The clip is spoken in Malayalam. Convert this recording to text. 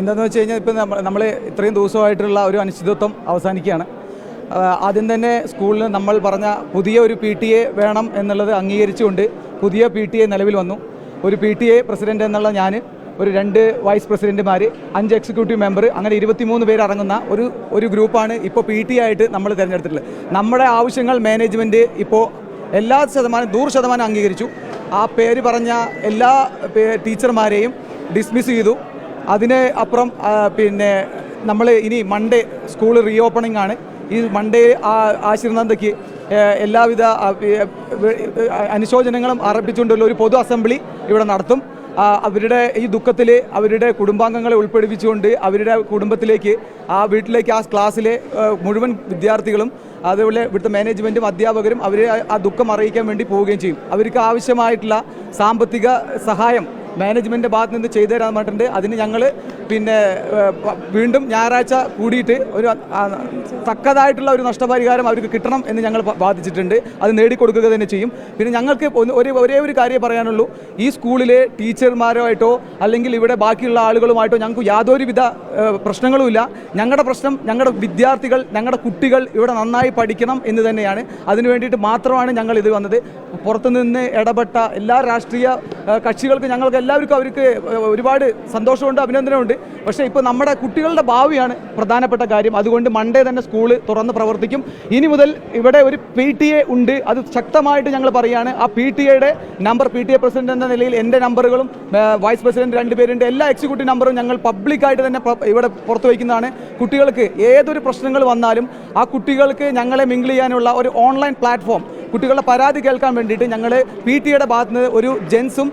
എന്താണെന്ന് വെച്ച് കഴിഞ്ഞാൽ ഇപ്പം നമ്മൾ ഇത്രയും ദിവസമായിട്ടുള്ള ഒരു അനിശ്ചിതത്വം അവസാനിക്കുകയാണ്. ആദ്യം തന്നെ സ്കൂളിൽ നമ്മൾ പറഞ്ഞ പുതിയ ഒരു പി ടി എ വേണം എന്നുള്ളത് അംഗീകരിച്ചുകൊണ്ട് പുതിയ പി ടി എ നിലവിൽ വന്നു. ഒരു പി ടി എ പ്രസിഡന്റ് എന്നുള്ള ഞാൻ ഒരു രണ്ട് വൈസ് പ്രസിഡന്റുമാർ അഞ്ച് എക്സിക്യൂട്ടീവ് മെമ്പർ അങ്ങനെ ഇരുപത്തിമൂന്ന് പേര് അടങ്ങുന്ന ഒരു ഒരു ഗ്രൂപ്പാണ് ഇപ്പോൾ പി ടി ആയിട്ട് നമ്മൾ തിരഞ്ഞെടുത്തിട്ടുള്ളത്. നമ്മുടെ ആവശ്യങ്ങൾ മാനേജ്മെന്റ് ഇപ്പോൾ എല്ലാ ശതമാനം നൂറ് ശതമാനം അംഗീകരിച്ചു. ആ പേര് പറഞ്ഞ എല്ലാ ടീച്ചർമാരെയും ഡിസ്മിസ് ചെയ്തു. അതിന് അപ്പുറം പിന്നെ നമ്മൾ ഇനി മൺഡേ സ്കൂൾ റീഓപ്പണിംഗ് ആണ്. ഈ മൺഡേ ആ ആശീർനന്ദയ്ക്ക് എല്ലാവിധ അനുശോചനങ്ങളും അർപ്പിച്ചുകൊണ്ടുള്ള ഒരു പൊതു അസംബ്ലി ഇവിടെ നടത്തും. അവരുടെ ഈ ദുഃഖത്തിൽ അവരുടെ കുടുംബാംഗങ്ങളെ ഉൾപ്പെടുപ്പിച്ചുകൊണ്ട് അവരുടെ കുടുംബത്തിലേക്ക് ആ വീട്ടിലേക്ക് ആ ക്ലാസ്സിലെ മുഴുവൻ വിദ്യാർത്ഥികളും അതുപോലെ ഇവിടുത്തെ മാനേജ്മെന്റും അധ്യാപകരും അവരെ ആ ദുഃഖം അറിയിക്കാൻ വേണ്ടി പോവുകയും ചെയ്യും. അവർക്ക് ആവശ്യമായിട്ടുള്ള സാമ്പത്തിക സഹായം മാനേജ്മെന്റ് ഭാഗത്ത് നിന്ന് ചെയ്തു തരാൻ പറഞ്ഞിട്ടുണ്ട്. അതിന് ഞങ്ങൾ പിന്നെ വീണ്ടും ഞായറാഴ്ച കൂടിയിട്ട് ഒരു തക്കതായിട്ടുള്ള ഒരു നഷ്ടപരിഹാരം അവർക്ക് കിട്ടണം എന്ന് ഞങ്ങൾ ബാധിച്ചിട്ടുണ്ട് അത് നേടിക്കൊടുക്കുക തന്നെ ചെയ്യും. പിന്നെ ഞങ്ങൾക്ക് ഒരു ഒരേ ഒരു കാര്യം പറയാനുള്ളൂ. ഈ സ്കൂളിലെ ടീച്ചർമാരുമായിട്ടോ അല്ലെങ്കിൽ ഇവിടെ ബാക്കിയുള്ള ആളുകളുമായിട്ടോ ഞങ്ങൾക്ക് യാതൊരുവിധ പ്രശ്നങ്ങളുമില്ല. ഞങ്ങളുടെ പ്രശ്നം ഞങ്ങളുടെ വിദ്യാർത്ഥികൾ ഞങ്ങളുടെ കുട്ടികൾ ഇവിടെ നന്നായി പഠിക്കണം എന്ന് തന്നെയാണ്. അതിനു വേണ്ടിയിട്ട് മാത്രമാണ് ഞങ്ങൾ ഇത് വന്നത്. പുറത്തുനിന്ന് ഇടപെട്ട എല്ലാ രാഷ്ട്രീയ കക്ഷികൾക്ക് ഞങ്ങൾക്ക് എല്ലാവർക്കും അവർക്ക് ഒരുപാട് സന്തോഷമുണ്ട് അഭിനന്ദനമുണ്ട്. പക്ഷേ ഇപ്പോൾ നമ്മുടെ കുട്ടികളുടെ ഭാവിയാണ് പ്രധാനപ്പെട്ട കാര്യം. അതുകൊണ്ട് മൺഡേ തന്നെ സ്കൂൾ തുറന്ന് പ്രവർത്തിക്കും. ഇനി മുതൽ ഇവിടെ ഒരു പി ടി എ ഉണ്ട്. അത് ശക്തമായിട്ട് ഞങ്ങൾ പറയുകയാണ് ആ പി ടി എയുടെ number P T A president എന്ന നിലയിൽ എന്റെ നമ്പറുകളും വൈസ് പ്രസിഡന്റ് രണ്ടുപേരുണ്ട് എല്ലാ എക്സിക്യൂട്ടീവ് നമ്പറും ഞങ്ങൾ പബ്ലിക്കായിട്ട് തന്നെ ഇവിടെ പുറത്തു വയ്ക്കുന്നതാണ്. കുട്ടികൾക്ക് ഏതൊരു പ്രശ്നങ്ങൾ വന്നാലും ആ കുട്ടികൾക്ക് ഞങ്ങളെ മിങ്കിൾ ചെയ്യാനുള്ള ഒരു ഓൺലൈൻ പ്ലാറ്റ്ഫോം കുട്ടികളുടെ പരാതി കേൾക്കാൻ വേണ്ടിയിട്ട് ഞങ്ങൾ പി ടി എയുടെ ഭാഗത്ത് നിന്ന് ഒരു ജെൻസും